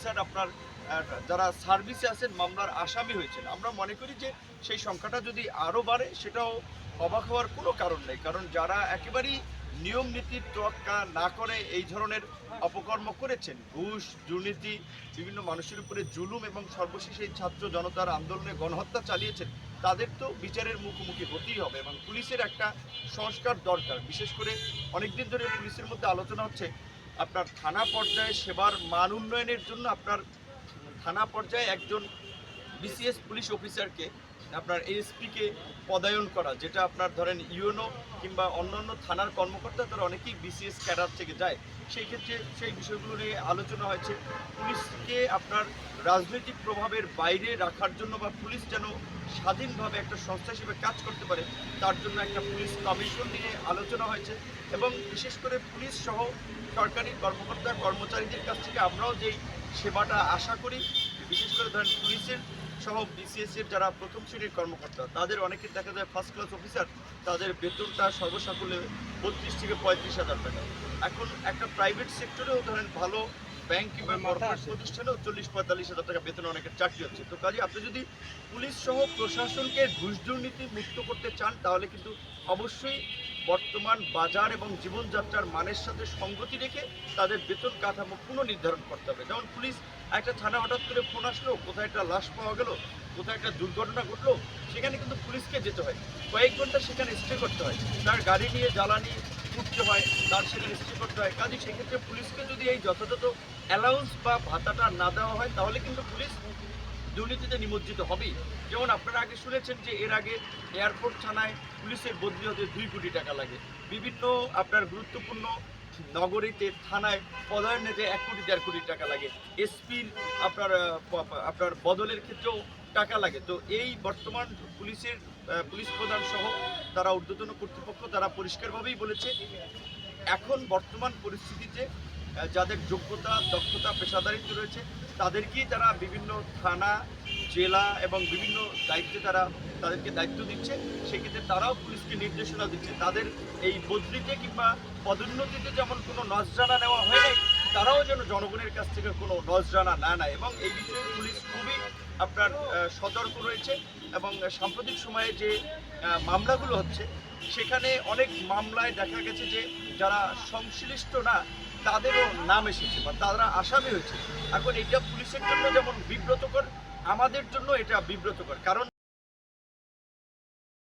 Officer আপনার যারা সার্ভিসে আছেন, মামলার আসামি হয়েছেন, আমরা মনে করি যে সেই সংখ্যাটা যদি আরও বাড়ে, সেটাও অবাক হওয়ার কোনো কারণ নেই। কারণ যারা একেবারেই নিয়ম নীতির তোয়াক্কা না করে এই ধরনের অপকর্ম করেছেন, ঘুষ, দুর্নীতি, বিভিন্ন মানুষের উপরে জুলুম এবং সর্বশেষ এই ছাত্র জনতার আন্দোলনে গণহত্যা চালিয়েছেন, তাদের তো বিচারের মুখোমুখি হতেই হবে এবং পুলিশের একটা সংস্কার দরকার। বিশেষ করে অনেকদিন ধরে পুলিশের মধ্যে আলোচনা হচ্ছে আপনার থানা পর্যায়ে সেবার মান উন্নয়নের জন্য আপনার থানা পর্যায়ে একজন বিসিএস পুলিশ অফিসারকে আপনার এএসপিকে পদায়ন করা, যেটা আপনার ধরেন ইউএনও কিংবা অন্যান্য থানার কর্মকর্তা তারা অনেকেই বিসিএস ক্যাডার থেকে যায়। সেই ক্ষেত্রে সেই বিষয়গুলো নিয়ে আলোচনা হয়েছে। পুলিশকে আপনার রাজনৈতিক প্রভাবের বাইরে রাখার জন্য বা পুলিশ যেন স্বাধীনভাবে একটা সংস্থা হিসেবে কাজ করতে পারে, তার জন্য একটা পুলিশ কমিশন নিয়ে আলোচনা হয়েছে। এবং বিশেষ করে পুলিশ সহ সরকারি কর্মকর্তা, কর্মচারীদের কাছ থেকে আমরাও যেই সেবাটা আশা করি, বিশেষ করে ধরেন পুলিশের সহ বিসিএস এর যারা প্রথম শ্রেণির কর্মকর্তা তাদের অনেকে দেখা যায় ফার্স্ট ক্লাস অফিসার তাদের বেতনটা সর্বসাকুল্যে বত্রিশ থেকে পঁয়ত্রিশ হাজার টাকা। এখন একটা প্রাইভেট সেক্টরেও ধরেন ভালো ব্যাংক কিংবা কর্পোরেট প্রতিষ্ঠানেও চল্লিশ পঁয়তাল্লিশ হাজার টাকা বেতনে অনেকের চাকরি হচ্ছে। তো কাজে আপনি যদি পুলিশ সহ প্রশাসনকে ঘুষ দুর্নীতি মুক্ত করতে চান তাহলে কিন্তু অবশ্যই বর্তমান বাজার এবং জীবনযাত্রার মানের সাথে সঙ্গতি রেখে তাদের বেতন কাঠামো পুনর্নির্ধারণ করতে হবে। যেমন পুলিশ একটা থানা হঠাৎ করে ফোন আসলো, কোথায় একটা লাশ পাওয়া গেল, কোথায় একটা দুর্ঘটনা ঘটলো, সেখানে কিন্তু পুলিশকে যেতে হয়। কয়েক ঘণ্টা সেখানে স্টে করতে হয়। তার গাড়ি নিয়ে, জ্বালানি উঠতে হয়, তার সেখানে স্টে করতে হয়। কাজে সেক্ষেত্রে পুলিশকে যদি এই যথাযথ অ্যালাউন্স বা ভাতাটা না দেওয়া হয়, তাহলে কিন্তু পুলিশ দুর্নীতিতে নিমজ্জিত হবেই। যেমন আপনারা আগে শুনেছেন যে এর আগে এয়ারপোর্ট থানায় পুলিশের বদলি হতে দুই কোটি টাকা লাগে। বিভিন্ন আপনার গুরুত্বপূর্ণ নগরীতে, থানায় পদায়ন নিতে এক কোটি, দেড় কোটি টাকা লাগে। এসপির আপনার আপনার বদলের ক্ষেত্রেও টাকা লাগে। তো এই বর্তমান পুলিশের পুলিশ প্রধান সহ তারা ঊর্ধ্বতন কর্তৃপক্ষ তারা পরিষ্কারভাবেই বলেছে, এখন বর্তমান পরিস্থিতিতে যাদের যোগ্যতা, দক্ষতা, পেশাদারিত্ব রয়েছে, তাদেরকেই তারা বিভিন্ন থানা জেলা এবং বিভিন্ন দায়িত্বে তারা তাদেরকে দায়িত্ব দিচ্ছে, সেক্ষেত্রে তারাও পুলিশকে নির্দেশনা দিচ্ছে। তাদের এই বদলিতে কিংবা পদোন্নতিতে যেমন কোনো নজরানা নেওয়া হয় নাই, তারাও যেন জনগণের কাছ থেকে কোনো নজরানা না নেয় এবং এই বিষয়ে পুলিশ খুবই আপনার সতর্ক রয়েছে এবং সাম্প্রতিক সময়ে যে মামলাগুলো হচ্ছে, সেখানে অনেক মামলায় দেখা গেছে যে যারা সংশ্লিষ্ট না, তাদেরও নাম এসেছে বা তারা আসামি হয়েছে। এখন এটা পুলিশের জন্য যেমন বিব্রতকর আমাদের জন্য এটা বিব্রতকর। কারণ